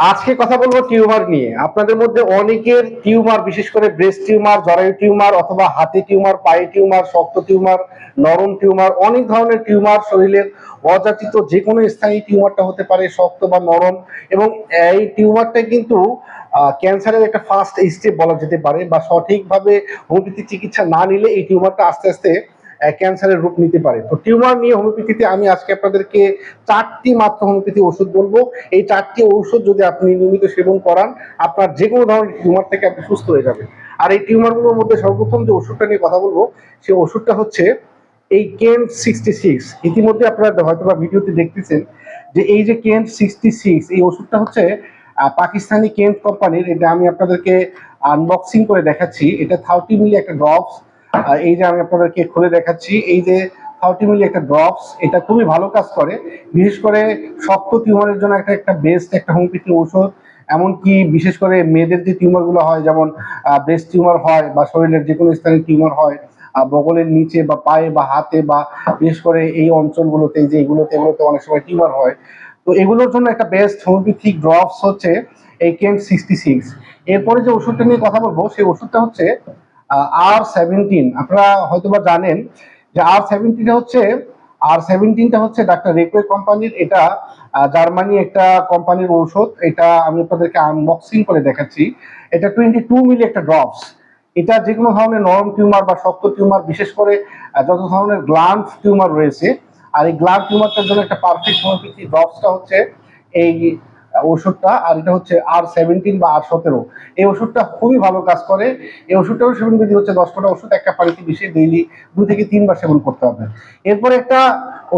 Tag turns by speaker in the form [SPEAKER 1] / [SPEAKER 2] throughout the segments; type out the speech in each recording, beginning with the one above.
[SPEAKER 1] আজকে কথা বলব টিউমার নিয়ে। আপনাদের মধ্যে অনেকের টিউমার, বিশেষ করে ব্রেস্ট টিউমার, জরায়ু টিউমার অথবা হাতে টিউমার, পায়ে টিউমার, শক্ত টিউমার, নরম টিউমার, অনেক ধরনের টিউমার শরীরের অযাচিত যে কোনো স্থায়ী টিউমারটা হতে পারে, শক্ত বা নরম। এবং এই টিউমারটা কিন্তু ক্যান্সারের একটা ফার্স্ট স্টেপ বলা যেতে পারে বা সঠিকভাবে হোমিওপ্যাথি চিকিৎসা না নিলে এই টিউমারটা আস্তে আস্তে ক্যান্সারের রূপ নিতে পারে। তো টিউমার নিয়ে হোমিওপ্যাথিতে আমি আজকে আপনাদেরকে চারটি মাত্র হোমিওপ্যাথি ওষুধ বলব। এই চারটি ঔষধ যদি আপনি নিয়মিত সেবন করান, আপনার যে কোনো ধরনের টিউমার থেকে আপনি সুস্থ হয়ে যাবেন। আর এই টিউমারগুলোর মধ্যে সর্বপ্রথম যে ওষুধটা নিয়ে কথা বলব, সেই ওষুধটা হচ্ছে এই কেন সিক্সটি সিক্স ইতিমধ্যে আপনারা হয়তো বা ভিডিওতে দেখতেছেন যে এই যে কেন সিক্সটি সিক্স এই ওষুধটা হচ্ছে পাকিস্তানি কেন্ট কোম্পানির এটা আমি আপনাদেরকে আনবক্সিং করে দেখাচ্ছি। এটা থার্টি মিলি একটা ড্রপস এই যে আমি আপনাদেরকে খুলে দেখাচ্ছি, এই যে থার্টি একটা ড্রপস এটা খুবই ভালো কাজ করে। বিশেষ করে শক্ত টিউমারের জন্য একটা একটা বেস্ট একটা হোমিওপ্যাথি ঔষধ। এমনকি বিশেষ করে মেয়েদের যে টিউমারগুলো হয়, যেমন ব্রেস্ট টিউমার হয় বা শরীরের যে কোনো স্থানে টিউমার হয় বগলের নিচে বা পায়ে বা হাতে বা বিশেষ করে এই অঞ্চলগুলোতে যে এগুলোতে এগুলোতে অনেক সময় টিউমার হয়। তো এগুলোর জন্য একটা বেস্ট হোমিওপ্যাথিক ড্রপস হচ্ছে এই কেন সিক্সটি সিক্স এরপরে যে ওষুধটা নিয়ে কথা বলব, সেই ওষুধটা হচ্ছে আর সেভেন্টিন আপনারা হয়তোবা জানেন যে আর সেভেন্টিনটা হচ্ছে আর সেভেন্টিনটা হচ্ছে ডাক্তার রেকওয়ে কোম্পানির, এটা জার্মানি একটা কোম্পানির ঔষধ। এটা আমি আপনাদেরকে আনবক্সিং করে দেখাচ্ছি। এটা টোয়েন্টি টু মিলি একটা ড্রপস এটা যে কোনো ধরনের নরম টিউমার বা শক্ত টিউমার বিশেষ করে যত ধরনের গ্লান্ড টিউমার রয়েছে। আর এই গ্লান্ড টিউমারটার জন্য একটা পারফেক্ট ড্রপসটা হচ্ছে এই ওষুধটা, আর এটা হচ্ছে আর সেভেন্টিন বা আর সতেরো। এই ওষুধটা খুবই ভালো কাজ করে। এই ওষুধটারও সেবন বিধি হচ্ছে দশটা ওষুধ একটা পানিতে মিশিয়ে ডেইলি দুই থেকে তিনবার সেবন করতে হবে। এরপরে একটা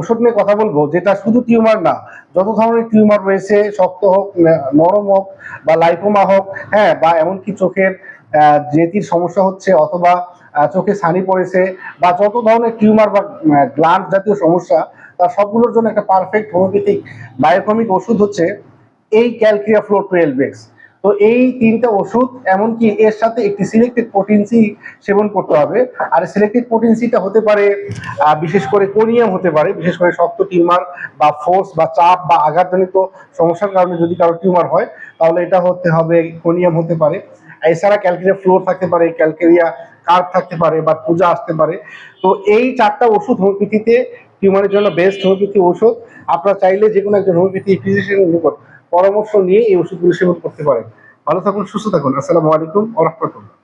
[SPEAKER 1] ওষুধ নিয়ে কথা বলব, যেটা শুধু টিউমার না, যত ধরনের টিউমার রয়েছে, শক্ত হোক নরম হোক, বা লাইপোমা হোক হ্যাঁ বা এমনকি চোখের জেতির সমস্যা হচ্ছে, অথবা চোখে ছানি পড়েছে, বা যত ধরনের টিউমার বা গ্লান্ড জাতীয় সমস্যা তার সবগুলোর জন্য একটা পারফেক্ট হোমিওপ্যাথিক বায়োকমিক ওষুধ হচ্ছে এই ক্যালকিয়া ফ্লোর টুয়েলভ এক্স তো এই তিনটা ওষুধ, এমনকি এর সাথে একটি সিলেক্টেড প্রোটিনসি সেবন করতে হবে। আর সিলেক্টেড প্রোটিনসিটা হতে পারে বিশেষ করে কোনিয়াম হতে পারে, বিশেষ করে শক্ত টিউমার বা ফোর্স বা চাপ বা আঘাতজনিত সমস্যার কারণে যদি কারও টিউমার হয়, তাহলে এটা হতে হবে, কোনিয়াম হতে পারে। এছাড়া ক্যালকেরিয়া ফ্লোর থাকতে পারে, ক্যালকেরিয়া কার্ভ থাকতে পারে বা পূজা আসতে পারে। তো এই চারটা ওষুধ হোমিওপ্যাথিতে টিউমারের জন্য বেস্ট হোমিওপ্যাথি ওষুধ আপনারা চাইলে যে কোনো একজন হোমিওপ্যাথি ফিজিশিয়ানের নিকট পরামর্শ নিয়ে এই ওষুধগুলো সেবন করতে পারেন। ভালো থাকুন সুস্থ থাকুন। আসসালামু আলাইকুম ওরহমতুল্লাহ